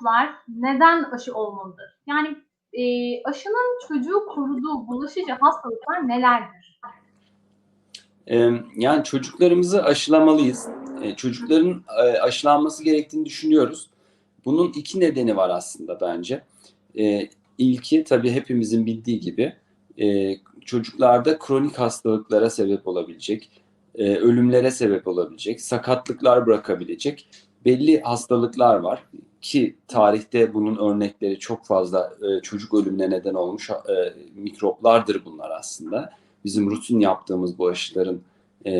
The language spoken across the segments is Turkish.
çocuklar neden aşı olmalıdır? Yani e, aşının çocuğu koruduğu bulaşıcı hastalıklar nelerdir? Yani çocuklarımızı aşılamalıyız. Ee, Çocukların e, aşılanması gerektiğini düşünüyoruz. Bunun iki nedeni var aslında bence. Ee, İlki tabii hepimizin bildiği gibi e, çocuklarda kronik hastalıklara sebep olabilecek, e, ölümlere sebep olabilecek, sakatlıklar bırakabilecek belli hastalıklar var ki tarihte bunun örnekleri çok fazla e, çocuk ölümüne neden olmuş e, mikroplardır bunlar aslında. Bizim rutin yaptığımız bu aşıların e,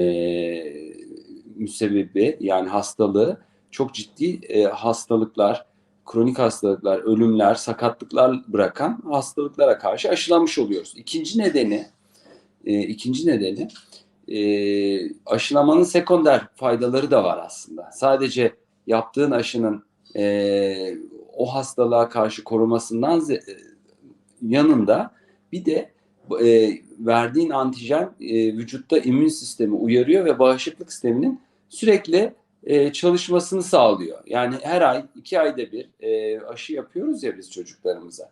müsebbibi yani hastalığı çok ciddi e, hastalıklar, kronik hastalıklar, ölümler, sakatlıklar bırakan hastalıklara karşı aşılanmış oluyoruz. İkinci nedeni, e, ikinci nedeni e, aşılamanın sekonder faydaları da var aslında. Sadece yaptığın aşının e, o hastalığa karşı korumasından e, yanında bir de e, verdiğin antijen e, vücutta immün sistemi uyarıyor ve bağışıklık sisteminin sürekli e, çalışmasını sağlıyor. Yani her ay, iki ayda bir e, aşı yapıyoruz ya biz çocuklarımıza.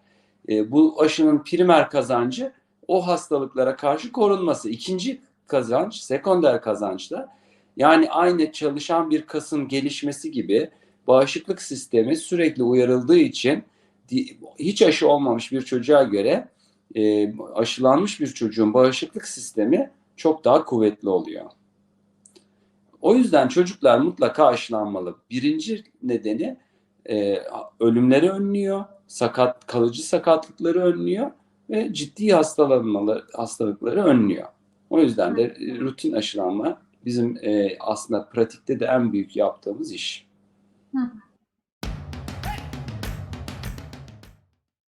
E, bu aşının primer kazancı o hastalıklara karşı korunması. İkinci kazanç, sekonder kazanç da yani aynı çalışan bir kasın gelişmesi gibi bağışıklık sistemi sürekli uyarıldığı için hiç aşı olmamış bir çocuğa göre e, aşılanmış bir çocuğun bağışıklık sistemi çok daha kuvvetli oluyor. O yüzden çocuklar mutlaka aşılanmalı. Birinci nedeni e, ölümleri önlüyor, sakat kalıcı sakatlıkları önlüyor ve ciddi hastalanmaları hastalıkları önlüyor. O yüzden de rutin aşılanma bizim e, aslında pratikte de en büyük yaptığımız iş. Uhum.